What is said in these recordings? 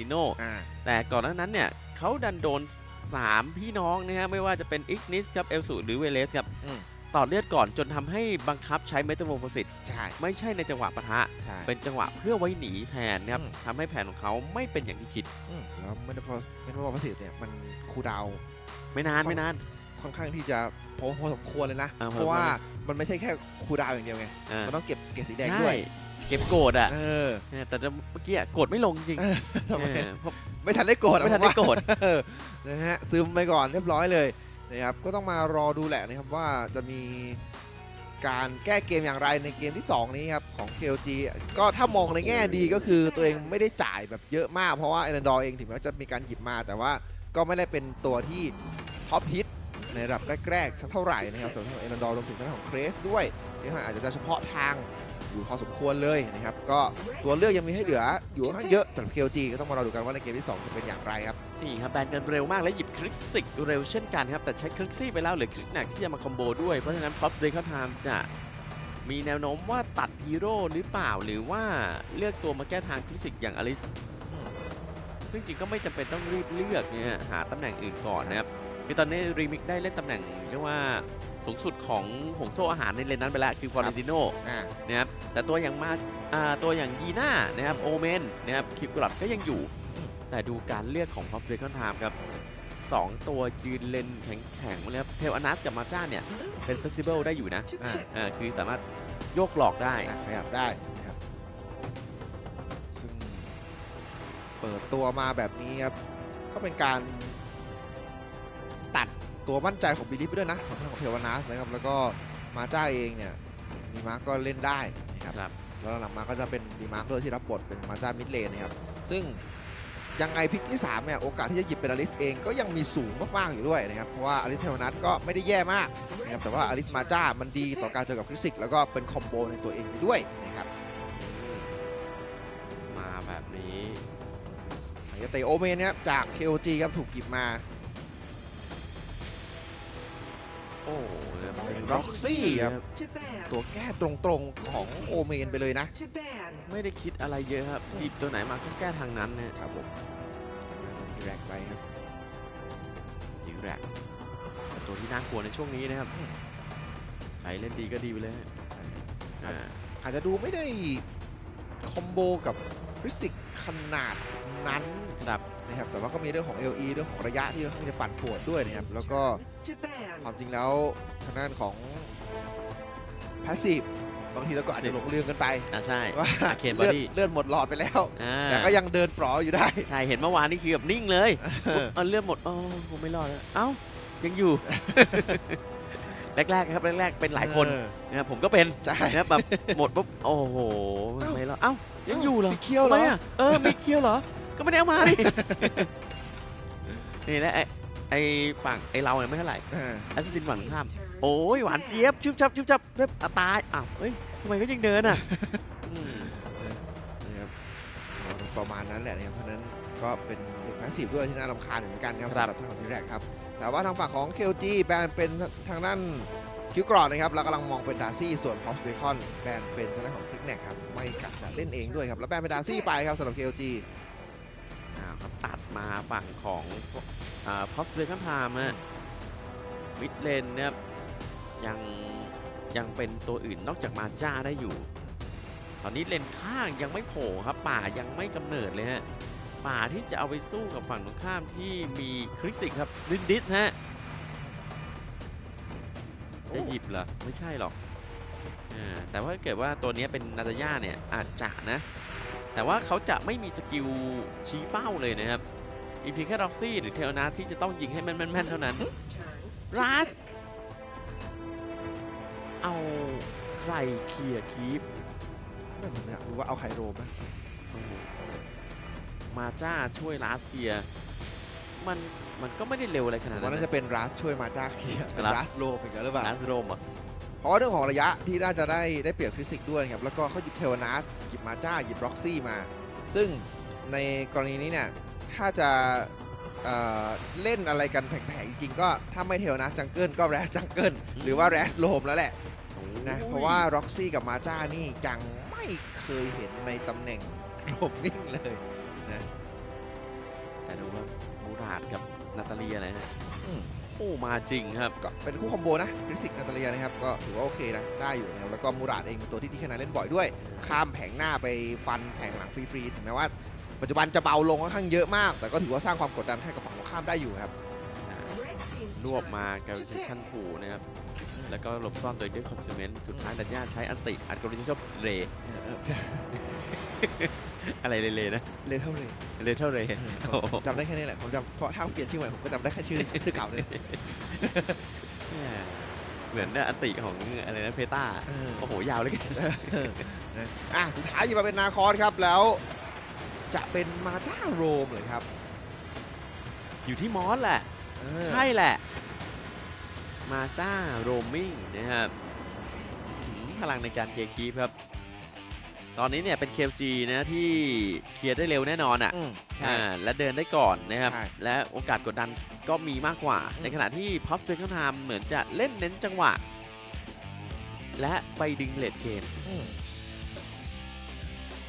ติโนอ่าแต่ก่อนหน้านั้นเนี่ยเขาดันโดน 3 พี่น้องนะฮะไม่ว่าจะเป็นอิกนิสครับเอลสูหรือเวเลสครับอืมต่อเลือดก่อนจนทำให้บังคับใช้เมตาโมโฟซิสใช่ไม่ใช่ในจังหวะปะทะใช่เป็นจังหวะเพื่อไว้หนีแทนนะครับอืมทำให้แผนของเขาไม่เป็นอย่างที่คิดอืมแล้วเมตาฟอร์เมตาฟอร์ประสิทธิ์เนี่ยมันคูลดาวน์ไม่นานไม่นานค่อนข้างที่จะพอพอสมควรเลยนะอ่าเพราะว่ามันไม่ใช่แค่คูลดาวน์อย่างเดียวไงอ่ามันต้องเก็บเกรดสีแดงใช่ด้วย เก็บโกรธอะเออเออแต่เมื่อกี้อะโกรธไม่ลงจริงเออทำไมเออเพราะไม่ทันได้โกรธอะไม่ทันผได้ว่า โกรธ เออนะฮะซึมไปก่อนเรียบร้อยเลยนะครับก็ต้องมารอดูแหละนะครับว่าจะมีการแก้เกมอย่างไรในเกมที่ 2 นี้ครับของ KLG ก็ถ้ามองในแง่ดีก็คือตัวเองไม่ได้จ่ายแบบเยอะมาก เพราะว่าเอ n นดอร์เองถึงแม้ว่าจะมีการหยิบมา แต่ว่าก็ไม่ได้เป็นตัวที่ท็อปฮิตในระดับแรกๆสักเท่าไหร่นะครับสำหรับเอ n นดอร์รวมถึงทางด้านของเครสด้วยที่อาจจะเฉพาะทาง อยู่พอสมควรเลยนะครับ ก็ตัวเลือกยังมีให้เหลืออยู่ค่อนข้างเยอะสำหรับ KLG ก็ต้องมารอดูกันว่าในเกมที่สองจะเป็นอย่างไรครับ นี่ครับแบนกันเร็วมากและหยิบคลิกสิกเร็วเช่นกันครับ แต่ใช้คลิกซี่ไปแล้วเหรือคลิกหนักที่จะมาคอมโบด้วย เพราะฉะนั้นป๊อปเดย์เขาทามจะมีแนวโน้มว่าตัดฮีโร่หรือเปล่า หรือว่าเลือกตัวมาแก้ทางคลิกสิกอย่างอลิสซึ่งจริงก็ไม่จำเป็นต้องรีบเลือกเนี่ยหาตำแหน่งอื่นก่อนนะครับ คือตอนนี้รีมิกได้เล่นตำแหน่งเรียกว่าสูงสุดของหงโซ่อาหารในเลนนั้นไปแล้วคือฟอร์เรนติโนอ่านะครับแต่ตัวอย่างมาอ่าตัวอย่างยีน่านะครับโอเมนนะครับคลิปกลับก็ยังอยู่ แต่ดูการเลือกของพ็อปเดคอนไทม์ครับสองตัวยืนเลนแข็งๆมาเลยครับเทลอนัสกับมาจ้าเนี่ยเป็นเฟสติวัลได้อยู่นะอ่าอ่าคือสามารถโยกหลอกได้อะขยับได้นะครับซึ่งเปิดตัวมาแบบนี้ครับก็เป็นการ ตัดตัวมั่นใจของบิลลี่ไปด้วยนะของทางของเทวานัสนะครับแล้วก็มาจ้าเองเนี่ยมีมาร์กก็เล่นได้นะครับครับ แล้วหลังมาก็จะเป็นดีมาร์กด้วยที่รับบทเป็นมาจ้ามิดเลนนะครับซึ่งยังไงพิกที่ 3 เนี่ย โอกาสที่จะหยิบเป็นอลิสเองก็ยังมีสูงมาก ๆ อยู่ด้วยนะครับ เพราะว่าอลิสเทวานัสก็ไม่ได้แย่มากนะครับแต่ว่าอลิสมาจ้ามันดีต่อการเจอกับคริสซิก แล้วก็เป็นคอมโบในตัวเองไปด้วยนะครับมาแบบนี้ไฮเตโอเมนนะครับจาก KOG ครับถูกหยิบมา อ้เป็น Roxy ครับตัวแก้ตรงๆของโอเมนไปเลยนะ ไม่ได้คิดอะไรเยอะครับหยิบตัวไหนมาก็แก้ทางนั้นนะครับผมแรกไปครับยิงแรกแต่ตัวที่น่ากลัวในช่วงนี้นะครับอืมใครเล่นดีก็ดีไปเลยฮะอ่าอาจจะดูไม่ได้คอมโบกับคริสซิก ขนาดนั้นครับนะครับแต่ว่าก็มีเรื่องของ LE เรื่องของระยะที่ค่อนข้างจะปั่นป่วนด้วยนะครับ แล้วก็ความจริงแล้วทางด้านของพาสซีฟบางทีเราก็อาจจะหลงลืมกันไปอ่าใช่ว่า Arcane เลือด Body เลือดหมดหลอดไปแล้วอ่าแต่ก็ยังเดินปลออยู่ได้ ใช่ เห็นเมื่อวานนี่คือแบบนิ่งเลยปุ๊บเอาเลือดหมดโอ้คงไม่รอดแล้วเอ้ายังอยู่แรกๆครับแรกๆเป็นหลายคนเออนะครับผมก็เป็นใช่นะครับแบบหมดปุ๊บโอ้โหไม่รอดเอ้า ยังอยู่เหรอมีเคี้ยวเหรอ ทำไมะเออมีเคี้ยวเหรอ ก็ไม่ได้เอามาดิ นี่นะไอ้ไอ้ฝั่งไอ้เราเนี่ยไม่เท่าไหร่อ่าแอสซิสตินฝั่งตรงข้าม โอ้ยหวานเจี๊ยบชุบชับชุบชับเรียบอะตายอ้าวเฮ้ยทำไมก็ยังเดินอะอืมนะครับประมาณนั้นแหละนะครับเพราะฉะนั้นก็เป็นหนึ่งพาสซีฟด้วยที่น่ารำคาญเหมือนกันครับครับสำหรับทางของทีแรกครับแต่ว่าทางฝั่งของ KLG แบนเป็นทางด้าน คิวกรอดนะครับเรากำลังมองเป็นดาซี่ส่วนพอสเบคอนแบนเป็นทางด้านของคลิกแนกครับไม่กะจะเล่นเองด้วยครับ แล้วแบนเป็นดาซี่ไปครับสำหรับ KLG อ่าครับตัดมาฝั่งของอ่าพ็อปเลนข้ามะมิดเลนเนี่ยยังยังเป็นตัวอื่นนอกจากมาจ้าได้อยู่ ตอนนี้เลนข้างยังไม่โผล่ครับ ป่ายังไม่กำเนิดเลยฮะป่าที่จะเอาไปสู้กับฝั่งตรงข้ามที่มีคริสติกครับลินดิสฮะ จะหยิบเหรอ ไม่ใช่หรอกอ่าแต่ว่าถ้าเกิดว่าตัวเนี้ยเป็นนาตาย่าเนี่ยอาจจะนะ แต่ว่าเขาจะไม่มีสกิลชี้เป้าเลยนะครับอีพีแค่ร็อกซี่หรือเทลนาที่จะต้องยิงให้แม่นๆเท่านั้นรัสเอาใครเคลียร์คีปนั่นผมอยากรู้ว่าเอาไคโรไหมโอ้โหมาจ้าช่วยลาสเคลียร์ มันมันก็ไม่ได้เร็วอะไรขนาดว่านั้นน่าจะเป็นรัสช่วยมาจ้าเคลียร์เป็นครับรัสโลเป็นกันหรือเปล่าลาสโรมอะ เพราะว่าเรื่องของระยะที่น่าจะได้ได้เปรียบคริสติกด้วยครับแล้วก็เขาหยิบเทวนัสหยิบมาจ้าหยิบร็อกซี่มา ซึ่งในกรณีนี้เนี่ยถ้าจะเอ่อเล่นอะไรกันแผงๆจริงๆก็ถ้าไม่เทวนัสจังเกิลก็แรสจังเกิลหรือว่าแรสโลมแล้วแหละนะเพราะว่าร็อกซี่กับมาจ้านี่ยังไม่เคยเห็นในตำแหน่งโรมมิ่งเลยนะ ตาเลียอะไรฮะอืม โอ้มาจริงครับ ก็เป็นคู่คอมโบนะคริสิกนาตาเลียนะครับ ก็ถือว่าโอเคนะ ได้อยู่นะครับแล้วก็มูราดเองเป็นตัวที่ที่แคนายเล่นบ่อยด้วย ข้ามแผงหน้าไปฟันแผงหลังฟรีๆ ถึงแม้ว่า ปัจจุบันจะเบาลงค่อนข้างเยอะมาก แต่ก็ถือว่าสร้างความกดดันให้กับฝั่งตรงข้ามได้อยู่ครับรวบมากับเซชั่นผูนะครับ แล้วก็หลบซ่อนโดยด้วยคอมซิเมนต์สุดท้ายดัญญาใช้อันติอัดกริชอบเร อะไรเรเลนะเลเท่าเลยเรเท่าเรโอ้โหจำได้แค่นี้แหละ ผมจำเพราะถ้าเปลี่ยนชื่อใหม่ผมก็จำได้แค่ชื่อชื่อเก่าเลยแหม่เหมือนอันติของอะไรนะเพต้าเออโอ้โห ยาวเลยกันนะอะสุดท้ายอยู่มาเป็นนาคอสครับแล้ว จะเป็นมาจ้าโรมเลยครับ อยู่ที่มอสแหละเออใช่แหละ มาจ้าโรมมิ่งนะครับหืมพลังในการเคลียร์คีปครับ ตอนนี้เนี่ยเป็น KFG นะที่เคลียร์ได้เร็วแน่นอนอะอืมใช่ อ่าและเดินได้ก่อนนะครับ ใช่และโอกาสกดดันก็มีมากกว่า อืม ในขณะที่พัฟเฟนข้างทามเหมือนจะเล่นเน้นจังหวะ และไปดึงเลดเกม อืม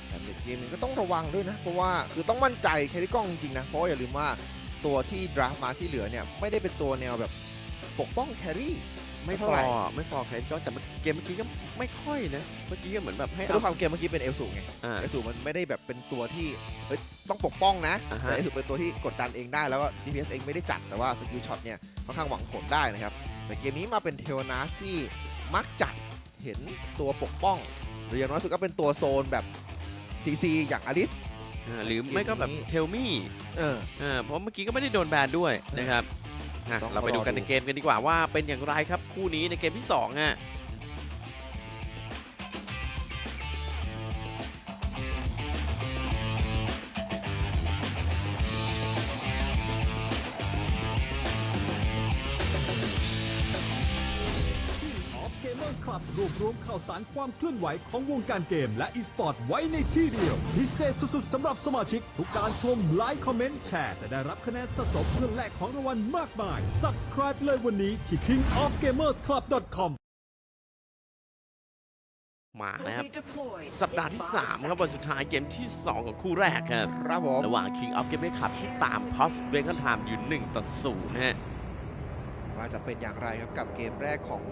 แต่เด็กเกมนี้ก็ต้องระวังด้วยนะ เพราะว่าคือต้องมั่นใจแคริกล้องจริงๆนะ เพราะว่าอย่าลืมว่าตัวที่ดราฟมาที่เหลือเนี่ย ไม่ได้เป็นตัวแนวแบบปกป้องแครี่ ไม่พเท่าอไหร่ไม่พอใครก็แต่เกมเมื่อกี้ก็ไม่ค่อยนะเมื่อกี้ก็เหมือนแบบให้เพราะด้วยความเกมเมื่อกี้เป็นเอลสูไงอ่าเอลสูมันไม่ได้แบบเป็นตัวที่เอ้ยต้องปกป้องนะ อ่าฮะ แต่เอลสูเป็นตัวที่กดดันเองได้แล้วก็ DPS เองไม่ได้จัดแต่ว่าสกิลช็อตเนี่ยค่อนข้างหวังผลได้นะครับ แต่เกมนี้มาเป็นเทวนาสที่มักจะเห็นตัวปกป้อง หรืออย่างน้อยสุดก็เป็นตัวโซนแบบ CC อย่างอลิส อ่าหรือไม่ก็แบบเกมนี้เทลมี่เออ อ่าเพราะเมื่อกี้ก็ไม่ได้โดนแบนด้วยนะครับ อะต้องเราไปดูกันรอดูในเกมกันดีกว่าว่าเป็นอย่างไรครับคู่นี้ในเกมที่สองฮะ รวบรวมข่าวสารความเคลื่อนไหวของวงการเกมและอีสปอร์ตไว้ในที่เดียว พิเศษสุดๆสำหรับสมาชิก ทุกการชมไลค์คอมเมนต์แชร์จะได้รับคะแนนสะสมเพื่อแลกของรางวัลมากมาย Subscribe เลยวันนี้ที่ kingofgamersclub.com มานะครับ สัปดาห์ที่ 3 ครับ วันสุดท้ายเกมที่ 2 ของคู่แรกครับครับผม ระหว่าง King of Game Cup ที่ตาม p o s b r e a k Time อยู่1ต่อ0นะฮะว่าจะเป็นอย่างไรครับกับเกมแรกของ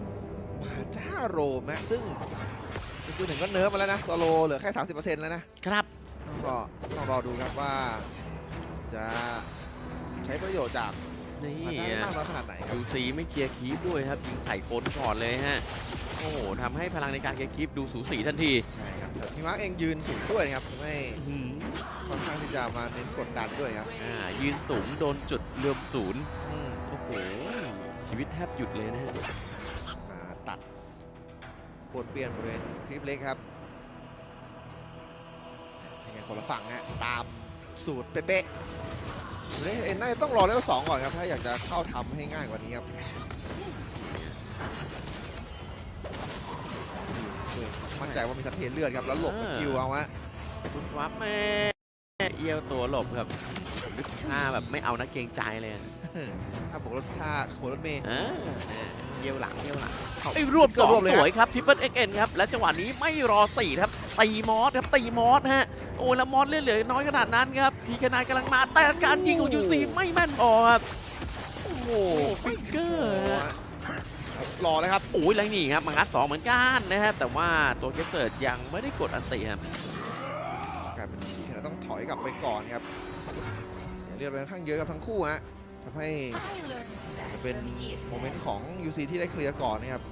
มาจ้าโรมนะซึ่งคือหนึ่งก็เนิร์ฟมาแล้วนะโซโลเหลือแค่ 30%แล้วนะครับก็ต้องรอดูครับว่า จะใช้ประโยชน์จากนี่มาจ้าได้มากน้อยขนาดไหนครับ ดูซีไม่เคลียร์คีปด้วยครับยิงใส่คนก่อนเลยฮะโอ้โหทำให้พลังในการเคลียร์คีปดูสูสีทันทีใช่ครับแต่พี่มาร์กเองยืนสูงด้วยนะครับทำให้อื้อหือค่อนข้างที่จะมาเน้นกดดันด้วยครับอ่ายืนสูงโดนจุดรวมศูนย์ อืม โอ้โห ชีวิตแทบหยุดเลยนะฮะมา ตัดปวดเปลี่ยนบริเวณคลิปเล็กครับยังไงคนละฝั่งนะตามสูตรเป๊ะๆเล่นเอ็นน่าจะต้องรอเลเวลสองก่อนครับ ถ้าอยากจะเข้าทำให้ง่ายกว่านี้ครับมั่นใจว่ามีสะเทนเลือดครับ แล้วหลบสกิลเอาฮะคุณวับแม่เอียวตัวหลบครับนึกท่าแบบไม่เอานะเกรงใจเลยอะถ้าบอกรถถ้าขบรถเมย์เออเอียวหลังเอียวหลังเข้า ไอ้รวบเกืสอบองรวบเลยสฮะวยครับทิปเปิลเอ็กเอ็นครับและจังหวะนี้ไม่รอสี่ครับตีมอสครับตีมอสฮะโอ้แล้วมอสเลือดเหลือน้อยขนาดนั้นครับทีขนาดกำลังมาแต่การยิงของยูซีไม่แม่นพอครับโอ้โหฟิกเกอร์ฮะรอเลยครับโอ้ยไรนี่ครับมังงัดสองเหมือนกันนะฮะแต่ว่าตัวเกสเซิร์ดยังไม่ได้กดอันติครับกลายเป็นทีขนาดต้องถอยกลับไปก่อนครับเสียเลือดไปค่อนข้างเยอะครับทั้งคู่ฮะ ทำให้จะเป็นโมเมนต์ของ UC ที่ได้เคลียร์ก่อนนะครับ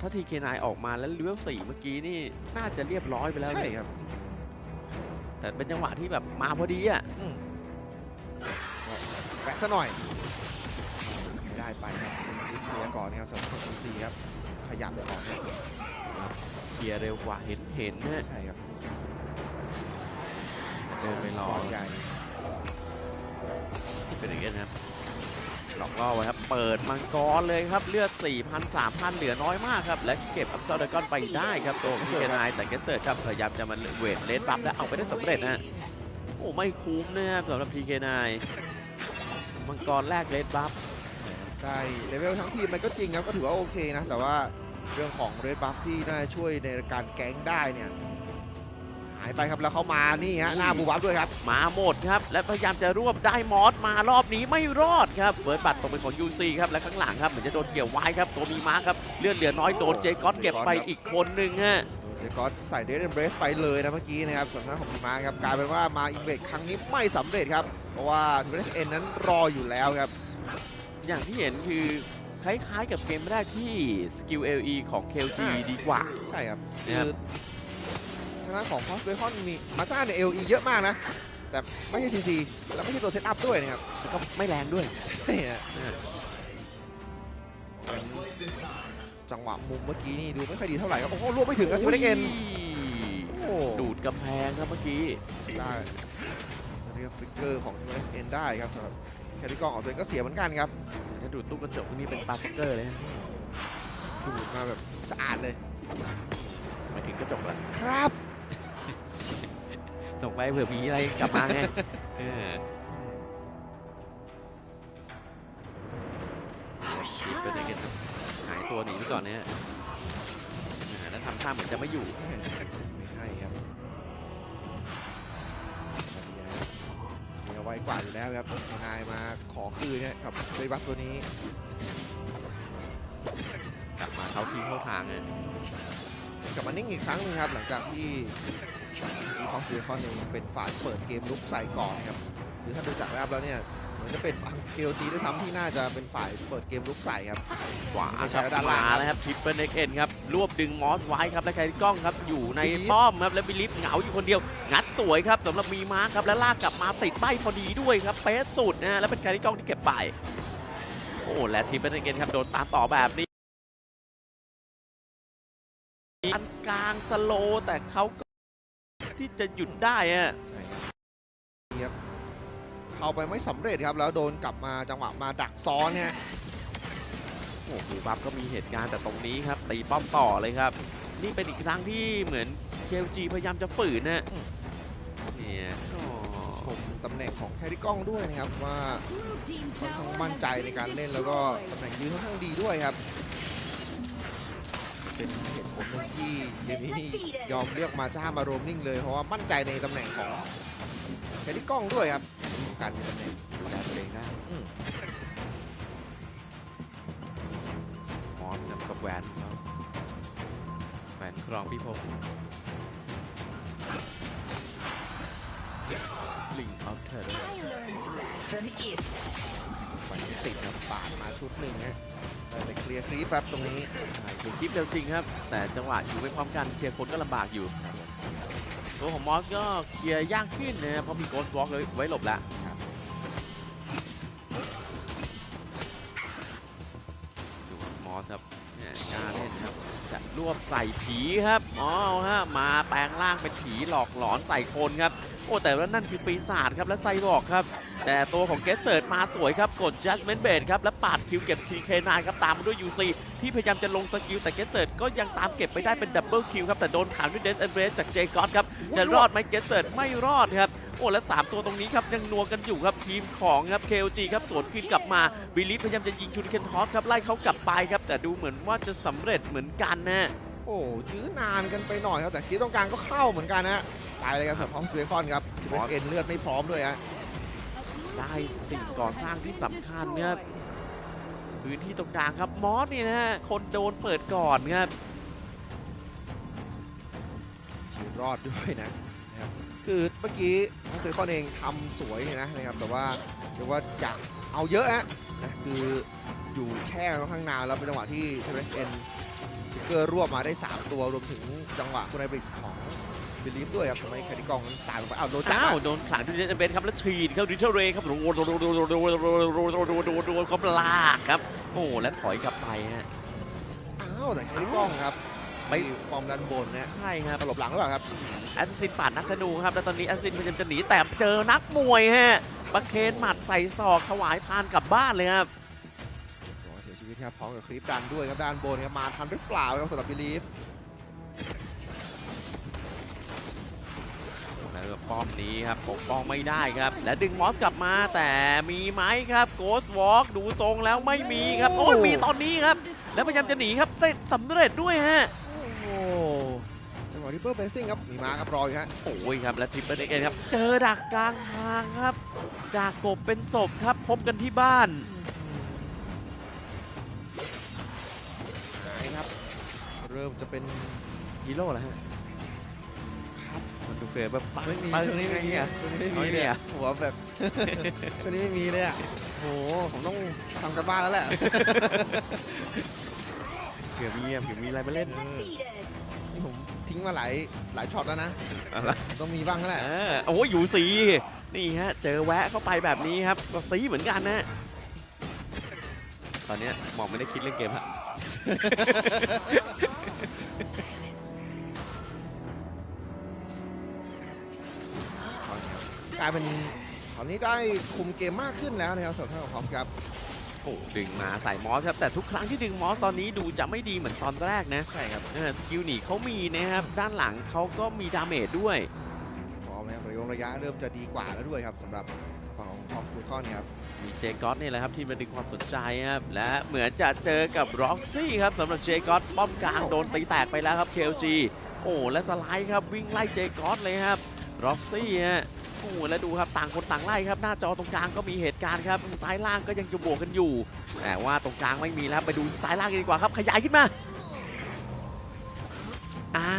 ถ้าทีเคนายออกมาแล้วเลเวลสี่เมื่อกี้นี่น่าจะเรียบร้อยไปแล้วใช่ครับ แต่เป็นจังหวะที่แบบมาพอดีอะอืมก็แบกซะหน่อยไม่ได้ไปครับเคลียร์ก่อนนะครับสำหรับ UC ครับ ขยับก่อนครับเคลียร์เร็วกว่าเห็นเห็นนะใช่ครับเดินไปรอก่อนใหญ่เป็นอย่างนี้นะครับ หลอกล่อไว้ครับ เปิดมังกรเลยครับ เลือด 4,000 3,000 เหลือน้อยมากครับ และเก็บอัพเซอร์ดกอนไปได้ครับตัวของทีเคนายแต่เกสเซิร์ครับพยายามจะมาเวทเลสบัฟและเอาไปได้สำเร็จนะโอ้ไม่คุ้มนะครับสำหรับทีเคนายมังกรแรกเลสบัฟได้เลเวลทั้งทีมมันก็จริงครับก็ถือว่าโอเคนะ แต่ว่าเรื่องของเรดบัฟที่น่าช่วยในการแก๊งได้เนี่ยาายไปครับแล้วเขามานี่ฮะหน้าบูบับด้วยครับ มาหมดครับ และพยายามจะรวบได้มอสมารอบนี้ไม่รอดครับเบิร์ดบัตรตกเป็นของยูซีครับและข้างหลังครับเหมือนจะโดนเกี่ยวไว้ครับตัวมีมาครับเลือดเหลือน้อยโดนเจก๊อตเก็บไปอีกคนหนึ่งฮะเจก็ใส่เดนเบรสไปเลยนะเมื่อกี้นะครับส่วนทางด้านของพีมาครับกลายเป็นว่ามาอินเวดครั้งนี้ไม่สำเร็จครับเพราะว่าทีเอสเอ็นนั้นรออยู่แล้วครับ อย่างที่เห็นคือคล้ายๆกับเกมแรกที่สกิล LE ของ KLG ดีกว่า ใช่ครับนะคืครับอทางด้านของพอสเบคอนมีมาจ้าในเอลีเยอะมากนะ แต่ไม่ใช่ซีซีแล้วไม่ใช่ตัวเซตอัพด้วยนะครับแล้วก็ไม่แรงด้วยนี่ฮะจังหวะมุมเมื่อกี้นี่ดูไม่ค่อยดีเท่าไหร่ครับ โอ้โหรวบไม่ถึงครับทีเอสเอ็นโอ้ดูดกำแพงครับเมื่อกี้ ได้เรียกฟิกเกอร์ของทีเอสเอ็นได้ครับสำหรับแคทติกองของตัวเองก็เสียเหมือนกันครับ ถ้าดูดตู้กระจกพวกนี้เป็นปาสเกอร์เลยนะดูดมาแบบสะอาดเลยหมายถึงกระจกละครับ ส่งไปเผื่อมีอะไรกลับมาไงเออคิดไปได้กันหายตัวหนีไปก่อนเนี่ยอ่าแล้วทำท่าเหมือนจะไม่อยู่ไม่ให้ครับเมียไวกว่าอยู่แล้วครับนายมาขอคืนเนี่ยกับเบบัฟตัวนี้กลับมาเขาทีเข้าทางเลยกลับมานิ่งอีกครั้งหนึงครับ หลังจากที่ ทีคอสเบีคอนเองเป็นฝ่ายเปิดเกมลุกใส่ก่อนครับคือถ้าดูจากแรกแล้วเนี่ยเหมือนจะเป็นฝั่งเคลทีด้วยซ้ำที่น่าจะเป็นฝ่ายเปิดเกมลุกใส่ครับขวาไม่คใช่รับด้านล่างมาแล้วครับทิปเปิลเอ็กเอ็นครับรวบดึงมอสไว้ครับและแครกล้องครับอยู่ในป้อมครับและบิลิฟเหงาอยู่คนเดียวงัดสวยครับสำหรับมีมาร์คครับและลากกลับมาติดใบพอดีด้วยครับเป๊ะสุดนะและเป็นแคริกล้องที่เก็บไปโอ้และทิปเปิลเอ็กเอ็นครับโดนตามต่อแบบนี้อันกลางสโลแต่เขาก็ ที่จะหยุดได้อะใช่ครับครับเข้าไปไม่สำเร็จครับ แล้วโดนกลับมาจังหวะมาดักซ้อนฮะโอ้โหบัฟก็มีเหตุการณ์แต่ตรงนี้ครับตีป้อมต่อเลยครับ นี่เป็นอีกครั้งที่เหมือน KLG พยายามจะฝืนนะเนี่ยก็ชมตำแหน่งของแคริกล้องด้วยนะครับว่าค่อนข้างมั่นใจในการเล่นแล้วก็ตำแหน่งยืนค่อนข้างดีด้วยครับ เป็นเหตุผลหนึ่งที่เดมินี่ยอมเลือกมาจ้ามาโรมนิ่งเลยเพราะว่ามั่นใจในตำแหน่งของแคริกล้องด้วยครับการมีตำแหน่งดูแลตัวเองได้อืมมอสกับกับแหวนของเขาแหวนครองพี่พงศ์ลิงออฟเทอร์ from it. ไฟไม่ติดครับปาดมาชุดหนึ่งฮะ ได้แต่เคลียร์คลีปแป๊บตรงนี้เขียนคลิปเร็วจริงครับ แต่จังหวะอยู่ไม่พร้อมกันเคลียร์คนก็ลำบากอยู่ตัวของมอสก็เคลียร์ยากขึ้นนะเพราะมีโกสต์วอล์กไว้หลบแล้วดูมอสครับเนี่ยกล้าเล่นครับจะรวบใส่ผีครับอ๋อฮะมาแปลงร่างเป็นผีหลอกหลอนใส่คนครับโอ้แต่ว่านั่นคือปีศาจครับและไซบอร์กครับ แต่ตัวของเกสเซิร์ดมาสวยครับ กด Judgment b a ครับ และปาดคิวเก็บ TK9 ครับ ตามมาด้วย UC ที่พยายามจะลงสกิล แต่เกสเซิร์ดก็ยังตามเก็บไปได้เป็นดับเบิลคิวครับ แต่โดนขังด้วยเดนเอเบรสจากเจกอตครับ จะรอดไหมเกสเซิร์ดไม่รอดครับโอ้และ 3 ตัวตรงนี้ครับ ยังนัวกันอยู่ครับ ทีมของครับ KOG ครับสวนคืนกลับมาบิลิฟพยายามจะยิงชูริเคนทอสครับ ไล่เขากลับไปครับ แต่ดูเหมือนว่าจะสำเร็จเหมือนกันนะโอ้ยื้อนานกันไปหน่อยครับแต่คลิปตรงกลางก็เข้าเหมือนกันนะฮะตายเลยครับสำหรับพร้อมสเปคอนครับเอ็นเลือดไม่พร้อมด้วยฮะ ได้สิ่งก่อสร้างที่สำคัญครับพื้นที่ตรงกลางครับมอสเนี่ยนะฮะคนโดนเปิดก่อนครับชีวิตรอดด้วยนะนะครับคือเมื่อกี้น้องเฟคอนเองทำสวยเลยนะนะครับแต่ว่าเรียกว่าอยากเอาเยอะฮะนะคืออยู่แช่ค่อนข้างนานแล้วเป็นจังหวะที่เทเรสเอ็นเกอร์รวบมาได้ 3 ตัวรวมถึงจังหวะคุณไอเบรกของ บิลีฟด้วยครับทำให้แคดิกองนั้นตายลงไปอ้าวโดนจับอ้าวอะโดนขังด้วยเจนเบนครับแล้วฉีดเข้าดิเทอร์เรย์ครับโดนโดนโดนโดนโดนโดนโดนโดนโดนโดนโดนโดนเขาลากครับ โอ้และถอยกลับไปฮะอ้าวแต่แคดิกองครับไม่ไม่ปอมดันบนนะใช่ครับตลบหลังหรือเปล่าครับแอสซินปาดนักธนูครับแล้วตอนนี้แอสซินพยายามจะหนีแต่เจอนักมวยฮะประเคนหมัดใส่ศอกถวายพานกลับบ้านเลยครับโอ้เสียชีวิตครับพร้อมกับคลิปดันด้วยครับด้านบนครับมาทันหรือเปล่าครับสำหรับบิลีฟ ป้อมนี้ครับปกป้องไม่ได้ครับ และดึงมอสกลับมาแต่มีไหมครับโกสวอล์กดูทรงแล้วไม่มีครับโอ้ยมีตอนนี้ครับ แล้วพยายามจะหนีครับเสร็จสำเร็จด้วยฮะโอ้โหจังหวะริปเปอร์เบสซิ่งครับมีมาครับรออยู่ฮะโอ้ยครับและทริปเปิลเอ็นครับ เจอดักกลางทางครับจากกบเป็นศพครับพบกันที่บ้านไหนครับ เริ่มจะเป็นฮีโร่แล้วฮะครับ มันดูเกิดแบบปังไม่มีปังช่วงนี้ไม่มีไงช่วงนี้ไม่มีเอาไงเลยเนี่ยหัวแบบช่วงนี้ไม่มีเลยอะโหผมต้องทำกันบ้านแล้วแหละเผื่อมีอะเผื่อมีอะไรมาเล่นนี่ผมทิ้งมาหลายหลายช็อตแล้วนะอะไรต้องมีบ้างแล้วแหละเออโอ้ยอยู่สีนี่ฮะ เจอแวะเข้าไปแบบนี้ครับก็สีเหมือนกันนะ ตอนเนี้ยหมอกไม่ได้คิดเล่นเกมฮะ ลายเป็นตอนนี้ได้คุมเกมมากขึ้นแล้วนะครับสำหรับทางของพร้อมครับ โอ้ดึงมาใส่มอสครับ แต่ทุกครั้งที่ดึงมอสตอนนี้ดูจะไม่ดีเหมือนตอนแรกนะใช่ครับเออสกิลหนีเขามีนะครับ ด้านหลังเขาก็มีดาเมจด้วยพร้อมนะครับระยงระยะเริ่มจะดีกว่าแล้วด้วยครับสำหรับฝั่งของพร้อมคูคอนครับมีเจก๊อตนี่แหละครับที่มาดึงความสนใจครับและเหมือนจะเจอกับร็อกซี่ครับสำหรับเจก๊อตป้อมกลางโดนตีแตกไปแล้วครับ KLG โอ้และสไลด์ครับวิ่งไล่เจก๊อตเลยครับร็อกซี่ฮะ โอ้แล้วดูครับต่างคนต่างไล่ครับหน้าจอตรงกลางก็มีเหตุการณ์ครับซ้ายล่างก็ยังจะบวกกันอยู่ แต่ว่าตรงกลางไม่มีแล้วไปดูซ้ายล่างกันดีกว่าครับขยายขึ้นมาอ่า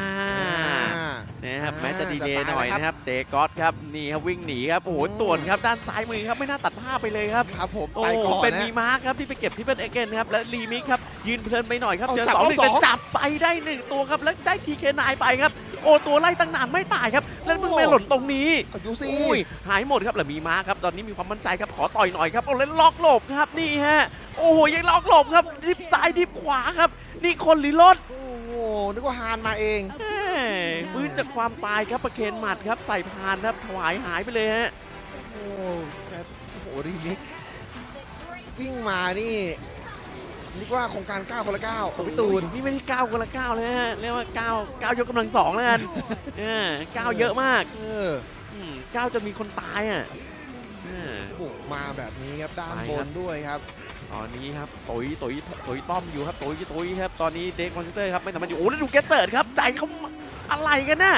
นะครับอ่าแม้จะดีเลย์จะตายหน่อยแล้วครับนะครับเจก๊อตครับนี่ครับวิ่งหนีครับโอ้โหอืมต่วนครับด้านซ้ายมือครับไม่น่าตัดภาพไปเลยครับครับผมโอ้ไปก่อนเป็นนะมีมาร์คครับที่ไปเก็บที่เป็นเอเกนครับและรีมิกครับยืนเพลินไปหน่อยครับเอาเจอจับสองรอบหนึ่งสแต่องจับไปได้หนึ่งตัวครับแล้วได้ทีเคนายไปครับ โอ้ตัวไล่ตั้งนานไม่ตายครับแล้วมึงไม่หล่นตรงนี้อยู่ซีหายหมดครับแล้วมีมาครับตอนนี้มีความมั่นใจครับขอต่อยหน่อยครับโอ้เล่นล็อกหลบครับนี่ฮะโอ้โหยังล็อกหลบครับดิฟซ้ายดิฟขวาครับ นี่คนหรือรถโอ้โหนึกว่าฮานมาเองฟื้นจากความตายครับประเคนหมัดครับใส่พานครับถวายหายไปเลยฮะโอ้โอ้โหรีมิกวิ่งมานี่ เรียกว่าโครงการก้าวคนละก้าวของพี่ตูนนี่ไม่ได้ก้าวคนละก้าวเลยฮะเรียกว่าก้าวก้าวยกกำลังสองแล้วกันเออก้าวเยอะมากเอออืมก้าวจนมีคนตายอะเออ บุกมาแบบนี้ครับด้านไปบครันบด้วยครับ ตอนนี้ครับตุยตุยตุยต้อมอยู่ครับตุยตุยครับตอนนี้เด็กคอนเซนเตอร์ครับไม่สามารถอยู่โอ้แล้วดูแกเติร์ดครับใจเขาอะไรกันน่ะ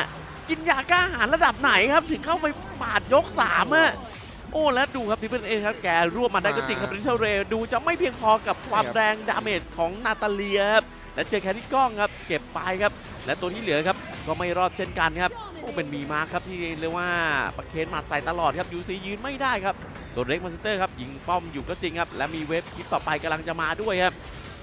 กินยากล้าหารระดับไหนครับ ถึงเข้าไปปาดยกสามอะ โอ้แล้วดูครับทิปเปิลเอครับแกรวบมาได้ก็จริงครับริชเรดูจะไม่เพียงพอกับความครับแรงดาเมจของนาตาเลียครับและเจอแคทที่กล้องครับเก็บไปครับ และตัวที่เหลือครับก็ไม่รอดเช่นกันครับโอ้เป็นมีมาร์คครับที่เรียกว่าประเคนหมัดใส่ตลอดครับยูซียืนไม่ได้ครับตัวเร็กมาสเตอร์ครับยิงป้อมอยู่ก็จริงครับและมีเวฟคลิปต่อไปกำลังจะมาด้วยครับ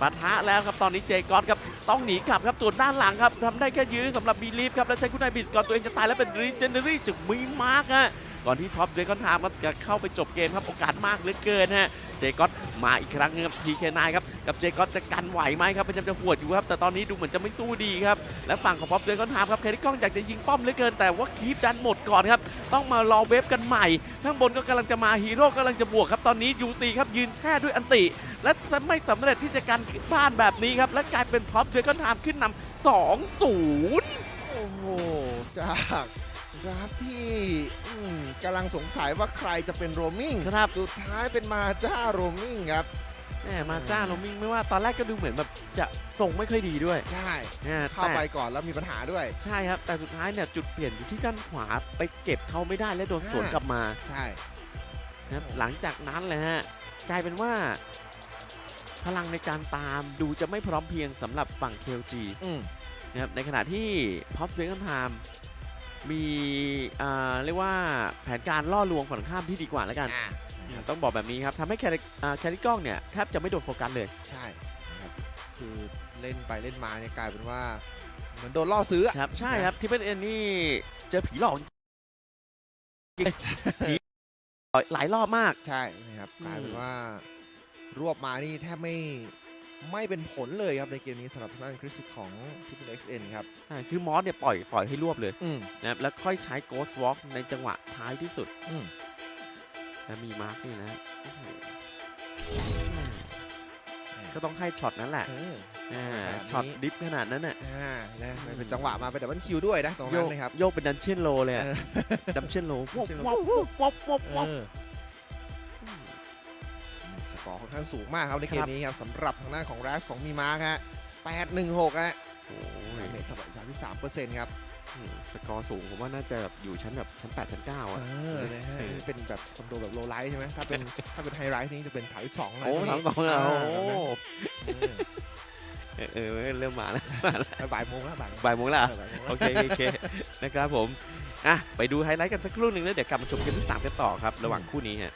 ปะทะแล้วครับตอนนี้เจกอตครับต้องหนีกลับครับตัวด้านหลังครับทำได้แค่ยื้อสำหรับบีลีฟครับและใช้คุณนายบิสก่อนตัวเองจะตายแล้วเป็นรีเจนเนอรี่จากมีมาร์คฮะ ก่อนที่ท็อปเดคอนไทม์ครับจะเข้าไปจบเกมครับโอกาสมากเหลือเกินฮะเจก็ตมาอีกครั้งนึงครับพีเคนายครับกับเจก็ตจะกันไหวไหมครับพยายามจะหวดอยู่ครับ แต่ตอนนี้ดูเหมือนจะไม่สู้ดีครับและฝั่งของพ็อปเดคอนไทม์ครับแคริกล้องอยากจะยิงป้อมเหลือเกิน แต่ว่าคีปดันหมดก่อนครับต้องมารอเวฟกันใหม่ ข้างบนก็กำลังจะมาฮีโร่กำลังจะบวกครับตอนนี้ยูตีครับยืนแช่ด้วยอันติ และไม่สำเร็จที่จะกันบ้านแบบนี้ครับและกลายเป็นพ็อปเดคอนไทม์ขึ้นนำสองศูนย์โอ้โหจาก ดราฟต์ที่อืมกำลังสงสัยว่าใครจะเป็นโรมิงครับสุดท้ายเป็นมาจ้าโรมิงครับแหมมาจ้าโรมิงไม่ว่าตอนแรกก็ดูเหมือนแบบจะส่งไม่ค่อยดีด้วย ใช่นะเข้าแต่ไปก่อนแล้วมีปัญหาด้วย ใช่ครับ แต่สุดท้ายเนี่ยจุดเปลี่ยนอยู่ที่ด้านขวาไปเก็บเขาไม่ได้และโดนสวนอ่ากลับมา ใช่นะครับหลังจากนั้นเลยฮะกลายเป็นว่า พลังในการตามดูจะไม่พร้อมเพรียงสำหรับฝั่ง KLG อืมนะครับในขณะที่ Pop d r a g o n Time มี อ่าเรียกว่าแผนการล่อลวงฝั่งข้ามที่ดีกว่าแล้วกัน อ่านะครับต้องบอกแบบนี้ครับทำให้แคริอ่าแคริกล้องเนี่ยแทบจะไม่โดนโฟกัสเลย ใช่นะครับคือเล่นไปเล่นมาเนี่ยกลายเป็นว่าเหมือนโดนล่อซื้ออะ ครับ ใช่ครับที่เป็นเอ็นนี่เจอผีหลอกจริงผีหลายรอบมาก ใช่นะครับอืม กลายเป็นว่ารวบมานี่แทบไม่ ไม่เป็นผลเลยครับในเกมนี้สำหรับทางด้านคริสติของที่เป็น XN ครับใช่คือมอสเนี่ยปล่อยปล่อยให้รวบเลยอืมนะครับแล้วค่อยใช้ Ghost Walk ในจังหวะท้ายที่สุดอืมแล้วมีมาร์กนี่นะโอ้โหก็ต้องให้ช็อตนั้นแหละเออ อ่าแบบนี้ ช็อตดิฟขนาดนั้นน่ะอ่านะมันเป็นจังหวะมาเป็นดับเบิลคิวด้วยนะตรงโยนั้นกนะครับ โยกเป็นดันเชียนโลเลยอะเออดันเชียนโลวบ Dungeon ว Roll บวบวบวบวบเออส กอร์ค่อนข้างสูงมากครับในเกมนี้ครับสำหรับทางด้านของแรสของมีมาร์คฮะ816ฮะโอ้ดายเมจถอย33เปอร์เซ็นต์ครับอืมสกอร์สูงผมว่าน่าจะแบบอยู่ชั้นแบบชั้น 8 ชั้น9เออะอนะฮะเออเป็นแบบคอนโดแบบโลไลท์ใช่ไหมถ้าเป็นถ้าเป็นไฮไลท์นี่จะเป็น32อะไรโอ้พวกสานี้มสองแล้วโอ้อ่าเออเออเริ่มมาแล้วเออบ่ายโมงแล้วบ่ายโมงบ่ายโมงแล้วเออบ่ายโมงแล้วโอเคโอเคนะครับผมอะไปดูไฮไลท์กันสักครู่หนึ่งแล้วเดี๋ยวกลับมาชมเกมที่3กันต่อครับ ระหว่างคู่นี้ฮะ